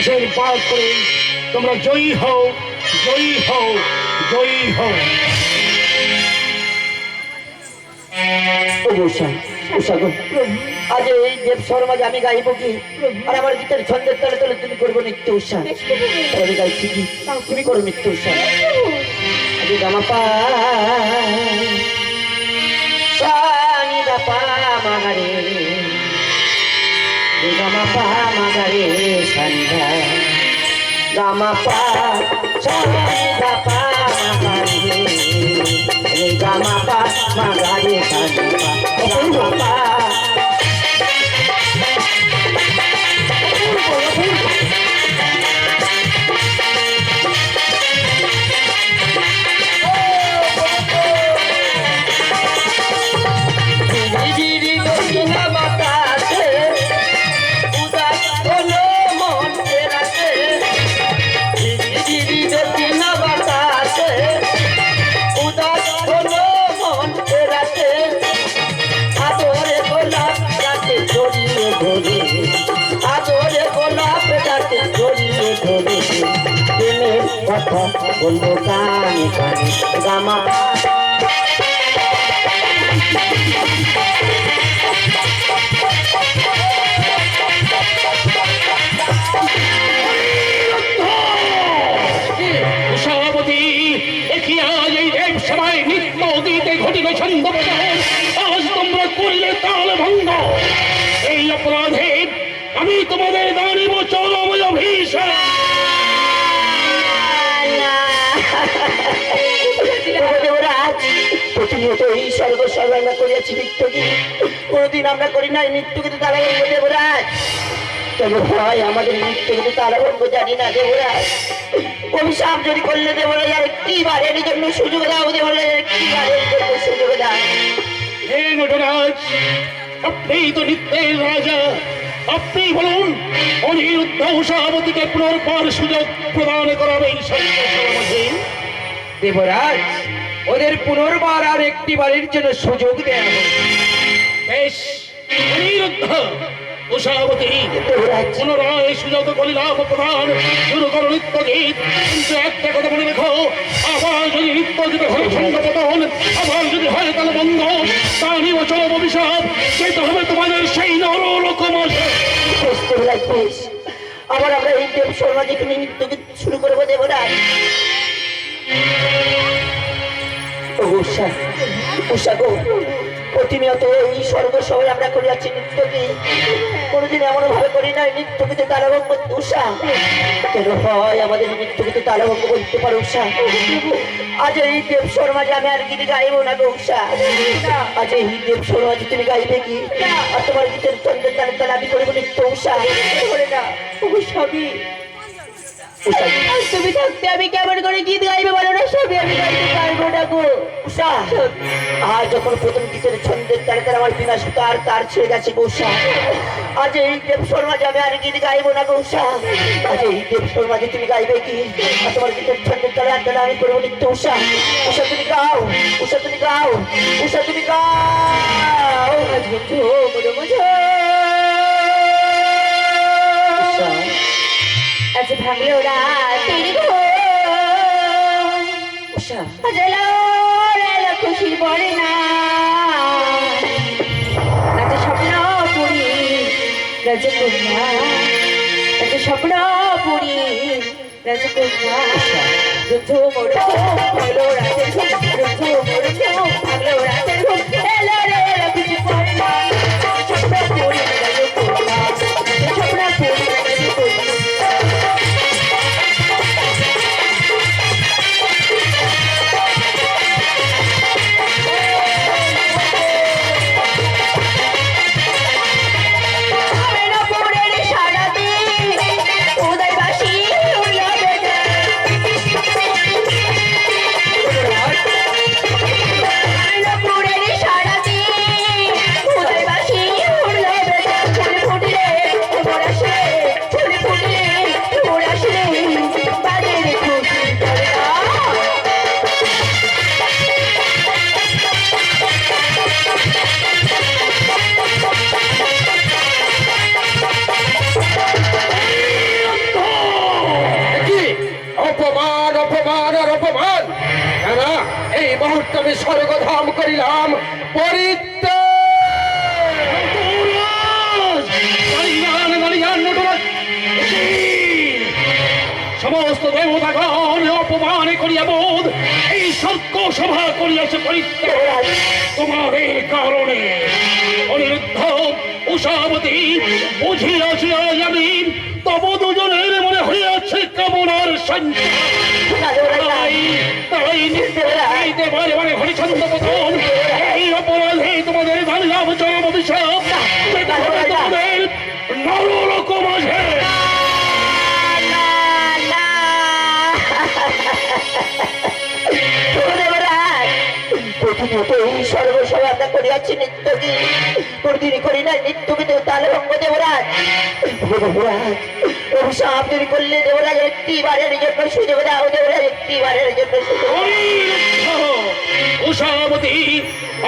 আশীর্বাদ করে। তোমরা জয়ী হও জয়ী হও জয়ী হও। আজ এই দেব শর্মাকে আমি গাইব কি? আর আমার গীতের ছন্দের তলে তলে তুমি করব নিত্য তাহলে আমি গাইছি কি? তুমি করো নিত্য উষা আজ পা পা মাগারে সন্ধ্যা গামা পা সানি দা পা মাগারে রে গামা পা মাগারে সন্ধ্যা গামা পা বলব কানে কানে গামা। প্রতিনিয়ত এই আমরা করিয়াছি নৃত্যকে কোনোদিন আমরা করি নাই নৃত্যকে তারা বলব দেবরাজ তবে হয় আমাদের নৃত্যকে তারা বলব জানি না দেবরাজ। অভিশাপ যদি করলে দেবরাজ আর কি বারের জন্য সুযোগ দাও দেবরাজ আর কি বারের জন্য সুযোগ দাও। হে নটরাজ আপনি তো নিত্যের রাজা। আপনি বলুন অনিরুদ্ধ সভাপতিকে পুনর্বার সুযোগ প্রদান করাবেন দেবরাজ ওদের পুনর্বার আর একটি বারের জন্য সুযোগ হবে। বেশ অনিরুদ্ধ প্রধান শুরু করো নৃত্য গীত কিন্তু একটা কথা মনে রেখো আবার যদি নৃত্য গীতে হয় আবার যদি হয় তাহলে বন্ধ তা নিব অভিশাপ। যেতে হবে তোমাদের সেই আবার আমরা এই দেব শর্মা যেখানে নৃত্যকে শুরু করব দেবরাজ। উষা উষা গো প্রতিনিয়ত এই স্বর্গ সবাই আমরা করে যাচ্ছি নৃত্যকে কোনোদিন এমন ভাবে করি নাই নৃত্যকে তালাভঙ্গ উষা। কেন হয় আমাদের নৃত্যকে তালাভঙ্গ বলতে পারো উষা? আজ এই দেব শর্মা যে আমি আর গীতে গাইবো না গো উষা। আজ এই দেব শর্মা যে তুমি গাইবে কি? আর তোমার গীতের চন্দ্রের তালে তালে আমি করব নৃত্য উষা। করে না সবই তুমি থাকতে আমি কেমন করে গীত গাইবে বলো না? সবই আমি গাইতে পারব না গো। উষা আজ যখন প্রথম গীতের ছন্দের তালে তালে আমার বিনা সুতার তার ছেড়ে গেছে গৌসা আজ এই দেব শর্মা যাবে আর গীত গাইবো না গৌসা আজ এই দেব শর্মা যে তুমি গাইবে কি? আর তোমার গীতের ছন্দের তালে আর আমি করব নিত্য উষা। উষা তুমি গাও উষা তুমি গাও উষা তুমি গাও। আজ বন্ধু মনে বুঝো আজ ভাঙলো রাতের আজ এলো খুশি পড়ে না। রাতে স্বপ্ন পুরি রাজকন্যা রাতে স্বপ্ন পুরি রাজকন্যা রুদ্ধ ভাঙলো রাতের ঘুম রুদ্ধ মোড় ভাঙলো রাতের মুহূর্তে আমি স্বর্গধাম করিলাম। সমস্ত দেবতাগণ অপমানে করিয়া বোধ, এই স্বর্গ সভা করিয়াছে পরিত্যাগ। তোমাদের কারণে অনিরুদ্ধ উষাবতী বুঝিয়াছি আমি, তব দুজনের হইয়াছে কামনার এই অপরাধে তোমাদের জানলাম চরম অভিশাপ তোমাদের নরলোক মাঝে না, না। ও দেবরাজ, প্রতিনিয়ত এই সর্বসভা আমরা করিয়াছি নিত্য কি কোনদিন করি না নিত্য কিন্তু তালে ভঙ্গ দেবরাজ দেবরাজ অভিশাপ যদি করলে দেবরাজ একটি বারের জন্য সুযোগ দাও দেবরাজ একটি বারের জন্য সুযোগ উষাবতী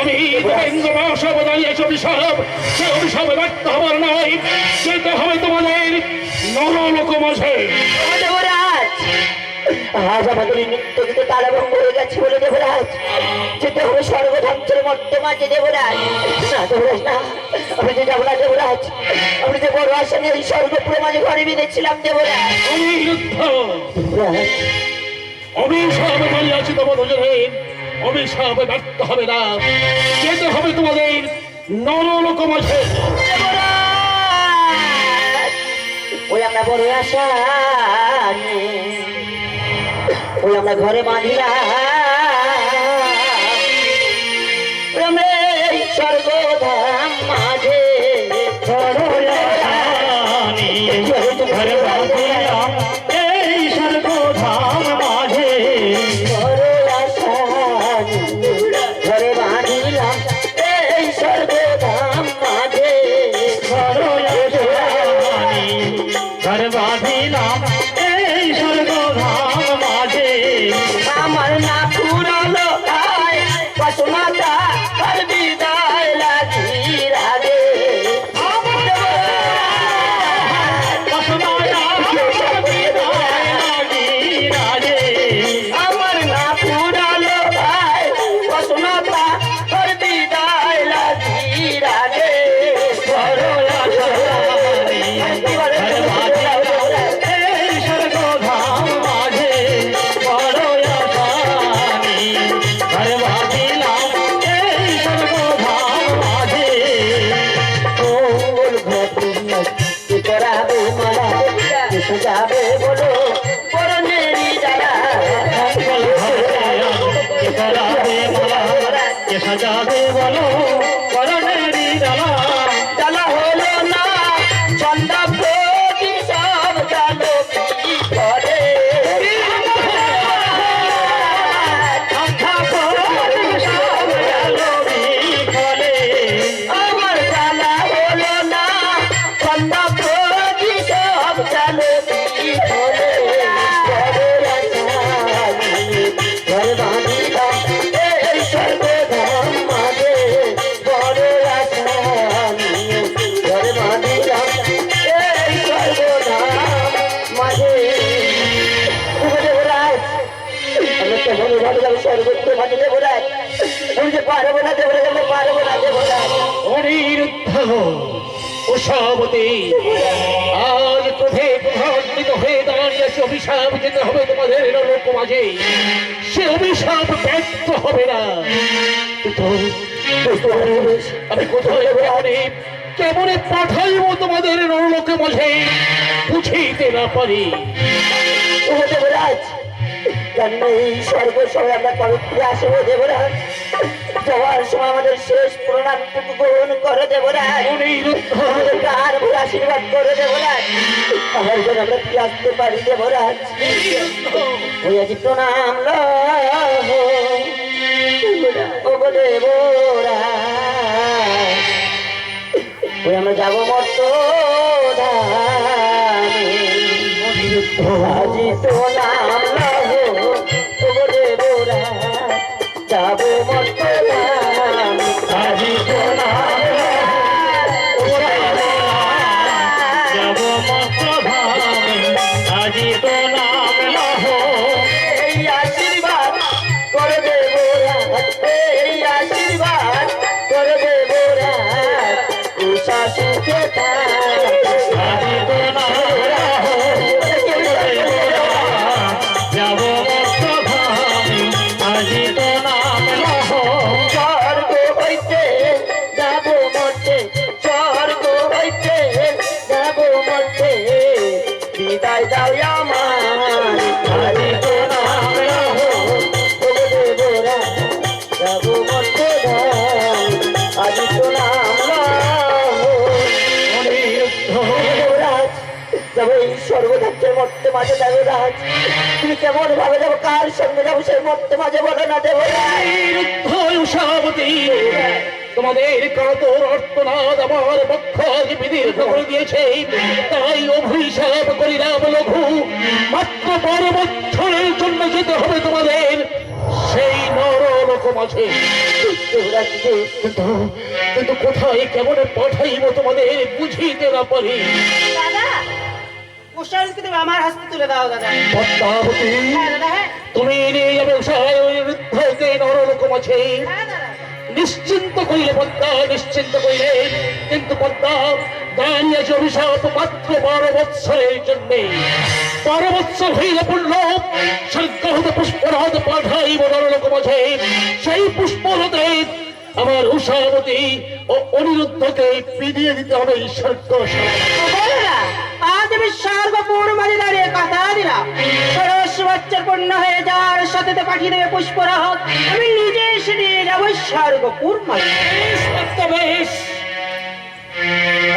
আমি দেবেন্দ্র বাসব দাঁড়িয়েছি অভিশাপ সে অভিশাপে ব্যর্থ হবার নয়। যেতে হবে তোমাদের নরলোক মাঝে। আজ আমাদের নিত্য কিন্তু তালাভঙ্গ হয়ে গেছে বলে দেবরাজ। যেতে হবে স্বর্গধ্বংসের মধ্যে মাঝে দেবরাজ। না দেবরাজ না। আমি যে যাব না দেবরাজ। আমি যে বড় আসনে এই স্বর্গপুরে মাঝে ঘরে বেঁধেছিলাম দেবরাজ। অভিশাপ দাঁড়িয়েছি তোমার দুজনে অভিশাপ ব্যর্থ হবে না। যেতে হবে তোমাদের নরলোক মাঝে! ওই আমরা বড় আশা নিয়ে ওই আমরা ঘরে বাঁধিলাম উষাবতী আজ ক্রোধে ক্রোধান্বিত হয়ে দাঁড়িয়েছে অভিশাপ যেতে হবে তোমাদের লোক মাঝে। সে অভিশাপ ব্যর্থ হবে না। আমি কোথায় কেমনে কেমনে পাঠাইব তোমাদের নরলোকে মাঝে? বুঝিতে না পারি। ও দেবরাজ জানি না এই স্বর্গ সবাই আমরা ফিরে আসব দেবরাজ। যাওয়ার সময় আমাদের শেষ প্রণামটুকু গ্রহণ করো অনিরুদ্ধ আমাদেরকে আর ভরে আশীর্বাদ করে ফিরে আসতে পারি দেবরাজ ওই আজ প্রণাম ও ওই আমরা যাব মর্ত আজি প্রণাম লহ যাব মর্ত স্বর্গধাত্রের মধ্যে মাঝে দেবরাজ তুমি কেমন ভাবে যাব, কার সঙ্গে যাব, সেই মধ্যে মাঝে বলো না দেবরাজ তোমাদের কাতর অর্থনাদ আমার আজ বিদীর্ঘ করে দিয়েছে, তাই অভিশাপ করিলাম লঘু। মাত্র বারো বছরের জন্য যেতে হবে তোমাদের। সেই দেবরাজ যে কিন্তু কিন্তু কোথায় কেমন পাঠাইব তোমাদের, বুঝিতে না পারি। দাদা উষাকে তুমি আমার হাসতে তুলে দাও দাদা। পদ্মাবতী হ্যাঁ হ্যাঁ। তুমি নিয়ে যাবে উষায় হ্যাঁ নিশ্চিন্ত করিলে পদ্মা নিশ্চিন্ত করিলে কিন্তু পদ্মা দাঁড়িয়েছে অভিশাপ মাত্র বারো বৎসরের জন্যে। বারো বৎসর হইলে পড়ল স্বর্গ হতে পুষ্পরাধ পাঠাইব নরলোক মাঝে সেই পুষ্পরথে আমার উষাবতী ও অনিরুদ্ধকে পিদিয়ে দিতে হবে স্বর্গ। সর্বপূর্ণ মাঝে দাঁড়িয়ে কথা দিলাম। ষোড়শ বছর পূর্ণ হয়ে যাওয়ার সাথে পাঠিয়ে দেবে পুষ্পরাহত। আমি নিজে এসে নিয়ে যাব বেশ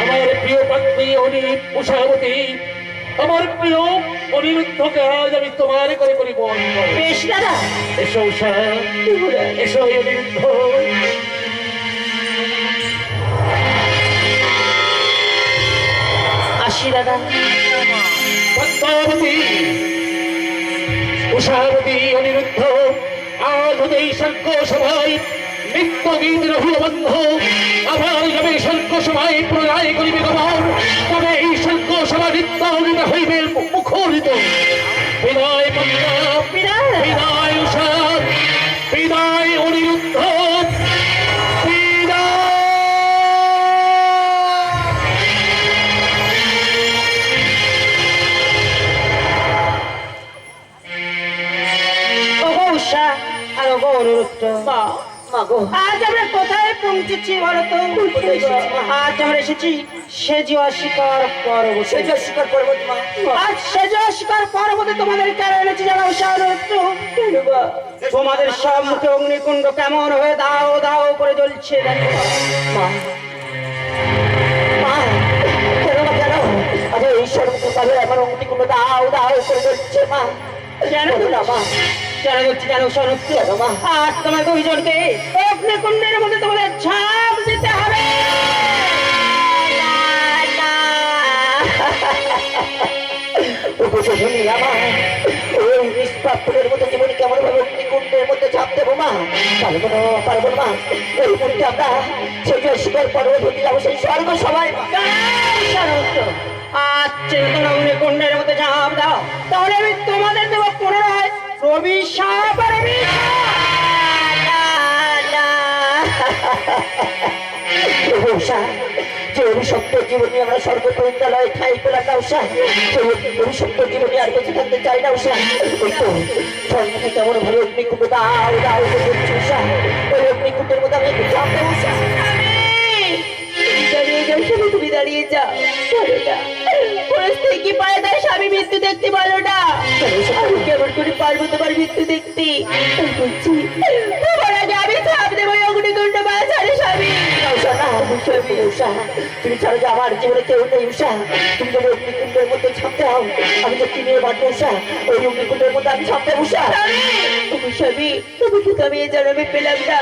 আমার প্রিয় অনি উষাবতী আমার প্রিয় আমি তোমার করে করি বন বেশ দাদা। এসো উষা। এসো অনিরুদ্ধ। আসি দাদা পদ্মাবতী উষাবতী অনিরুদ্ধ এই স্বর্গ সভায় নিত্য গীত আবার যাবে সভায় করিবে তবে এই স্বর্গ সভা নিত্য গীত হইবে মুখরিত। বিদায় বিদায়। বিদায় উষা। আর ওগো আজ আমরা কোথায় পৌঁছেছি বলো তো আজ আমরা এসেছি সেজ অস্বীকার পর্বতে। আজ সেজ অস্বীকার পর্বতে তোমাদের কেন এনেছি জানো উষা অনুরুদ্ধ তোমাদের সম্মুখে অগ্নিকুণ্ড কেমন হয়ে দাও দাও করে জ্বলছে মা। আমার কোনো দাও দাও করে যাচ্ছে মা। জানো না মা। কেন বলছি জানো কেন মা আজ তোমার দুইজনকে অগ্নিকুণ্ডের মধ্যে তোমাদের ঝাঁপ দিতে হবে উপযোগী আমার ওই নিষ্পাপের মধ্যে চাপ দেবো মা পারব না পারব না এই মুহূর্তে আমরা সেটা শিকার পর্বত হতে যাব সেই স্বর্গ সবাই আচ্ছা তোমরা অগ্নিকুণ্ডের মধ্যে ঝাঁপ দাও। তাহলে আমি তোমাদের দেবো পুনরায় অভিশাপ যে অভিশপ্ত জীবনী আমরা স্বর্গবিদ্যালয়ে ঠাই পেলাম না উষা সেই অভিশপ্ত আর বেঁচে থাকতে চাই না উষা ওই তো স্বর্ণকে কেমন ভাবে অগ্নিকুণ্ড দাও দাও করে দিচ্ছি উষা ওই অগ্নিকুণ্ডের মধ্যে আমি দেবো উষা দাঁড়িয়ে যাও, তুমি দাঁড়িয়ে যাও। কি পারে তার স্বামী মৃত্যু দেখতে না। আমি কেমন করে পারব তোমার মৃত্যু দেখতে। বলছি তোমার আগে আমি ছাপ দেবো অগ্নিকুণ্ড বাঁচারে স্বামী। তুমি ছাড়া যে আমার জীবনে কেউ নেই উষা তুমি যদি অগ্নিকুণ্ডের মধ্যে ছাপ দাও আমি যে উষা ওই অগ্নিকুণ্ডের মধ্যে আমি ছাপ দেবো উষা তুমি স্বামী তোমাকে তো আমি এই জন্মে পেলাম না।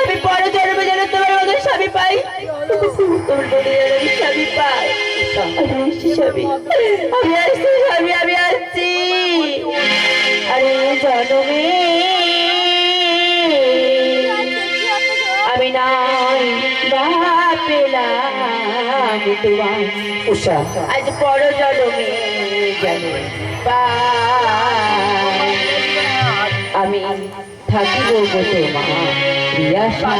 আমি পরে জন্মে যেন তোমার আমি আসছি স্বামী আমি আসছি আমি আসছি আরে জন্মে আমি নাই বা পেলাম তোমার উষা আজ বড় জন্মে জানো আমি থাকিব গো তোমা প্রিয়াশা।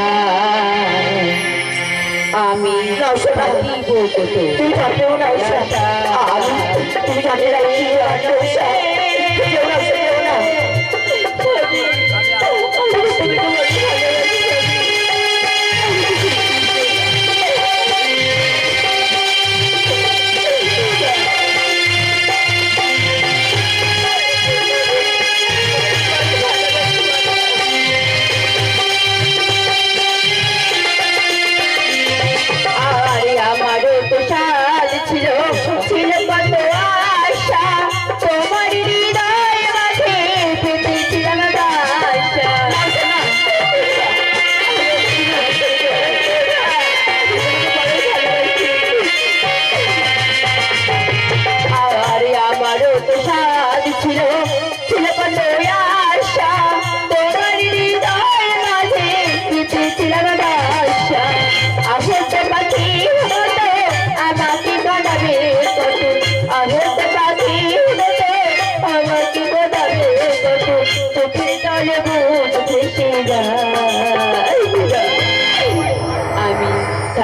আমি না, উষা, না। থাকিব গো তো তুমি জানতেও না আমি তুমি জানতে না কি আছে উষা কেউ না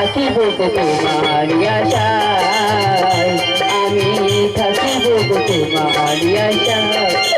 থাকিব তোমার আশায় আমি থাকিব তোমার আশায়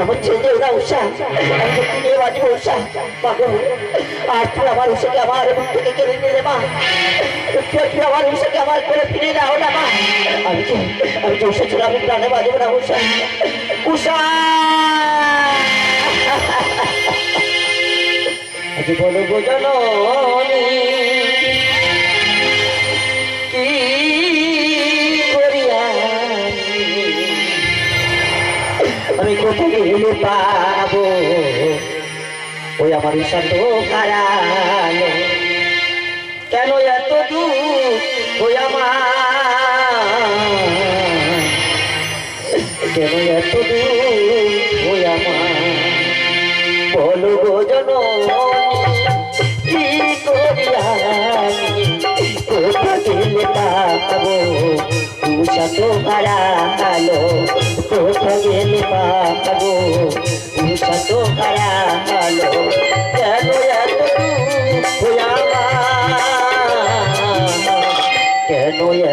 আমার দেও না উষা আমি নিয়ে উষা আর তুমি আমার উষাকে আমার থেকে কেড়ে নিলে মা আমার উষাকে আমি তো আমি তো উষা ছিল আমি প্রাণে আজ বলো করিয়া আমি কোথায় গেলে পাবো ওই আমার হারালো কেন ওই আমার। কেন এত দুঃখ ওই আমার। বলো গো জননী কি করিয়া কোথা গেলে পাবো? উষা তো হারালো কোথা গেলে পাবো? উষা তো হারালো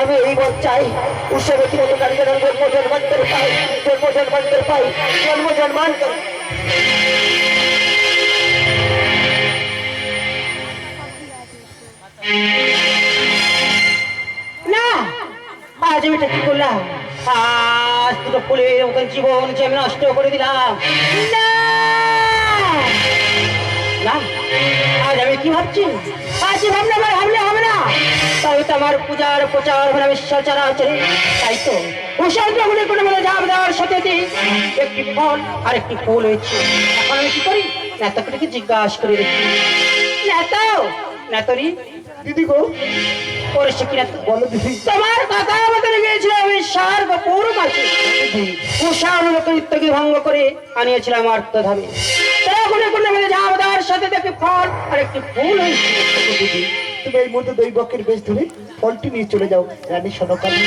আমি এই মত চাই। উৎসবে কি মতো জন্ম, জন্মান্তর পাই। জন্ম পাই। আজ আমি কি করলাম? আজ ফুলের জীবন যে আমি নষ্ট করে দিলাম। না! আজ আমি কি ভাবছি? আজ ভাবনা ভাবলে হবে তবে তো আমার পূজার প্রচার মানে বিশ্বাস চারা আছে তাই তো উষান্ত বলে কোনো বলে জাম দেওয়ার সাথে একটি ফল আর একটি ফুল হয়েছে। এখন আমি কি করি? নেতাকে জিজ্ঞাসা করে দেখি। নেতাও নেতরি দিদি গো। করেছে কিনা বলো দিদি। তোমার কথা আমাদের গিয়েছিল আমি সার বা পৌর উষা ভঙ্গ করে আনিয়েছিলাম আর্তধামে। তখন সাথে দেখি ফল আর একটি ফুল হয়েছিল দিদি। তুমি এই মুহূর্তে দৈবকের বেশ ধরে ফলটি নিয়ে চলে যাও রানী সনকালী।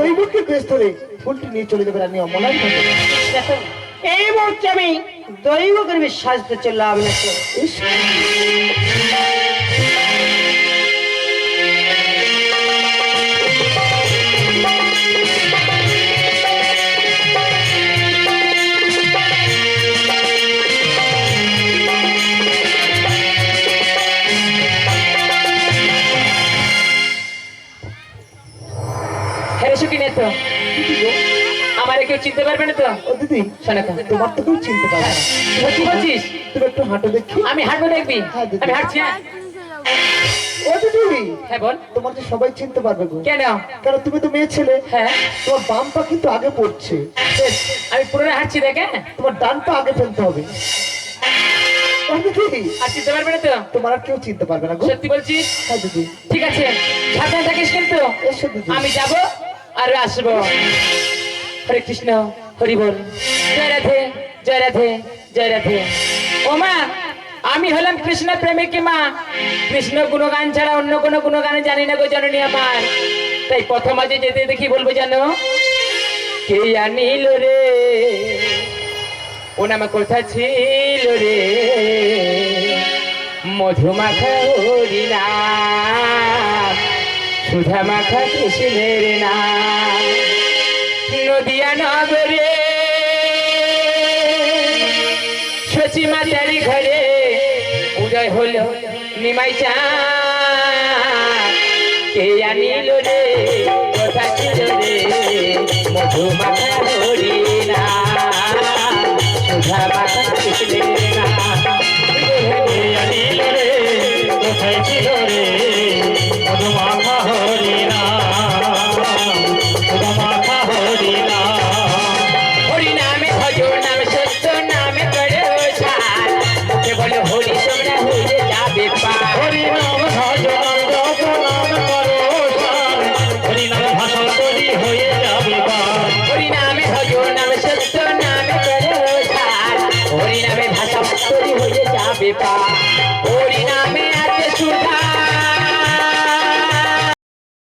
দৈবকের বেশ ধরে ফুলটি নিয়ে চলে যাবে রানী অমলার দেখো, এই মুহূর্তে আমি দৈবকের বিশ্বাস চললাম না তো। আমার কেউ চিনতে পারবে না তো? ও দিদি তোমার তো কেউ চিনতে পারে না। বলছিস? তুমি একটু হাঁটো দেখি। আমি হাঁটবো দেখবি। হ্যাঁ, আমি হাঁটছি। ও দিদি হ্যাঁ বল। তোমার তো সবাই চিনতে পারবে গো। কেন? কারণ তুমি তো মেয়ে ছেলে। হ্যাঁ। তোমার বাম পা কিন্তু আগে পড়ছে। আমি পুরোনো হাঁটছি দেখে। তোমার ডান পা আগে ফেলতে হবে। আর চিনতে পারবে না তো? তোমার আর কেউ চিনতে পারবে না গো। সত্যি বলছিস? হ্যাঁ দিদি। ঠিক আছে। সাবধানে থাকিস কিন্তু। আমি যাব। আর আসব। হরে কৃষ্ণ, হরি বল। জয় রাধে জয় রাধে জয় রাধে। ও মা, আমি হলাম কৃষ্ণ প্রেমিকী মা। কৃষ্ণ গুণগান ছাড়া অন্য কোনো গুণগান জানি না গো জননী আমার। তাই প্রথম আজে যেতে দেখি বলব জানো? কে আনিল রে? ও নামে কোথা ছিল রে? মধুমাখা হরিণা সুধা মাখা কৃষ্ণের নাম নদিয়া নগরে শচী মাতার ঘরে উদয় হলো নিমাই চা। কে আনিল রে? কথা ছিল রে। মধু মাখা হরিণা সুধা মাখা কৃষ্ণের নাম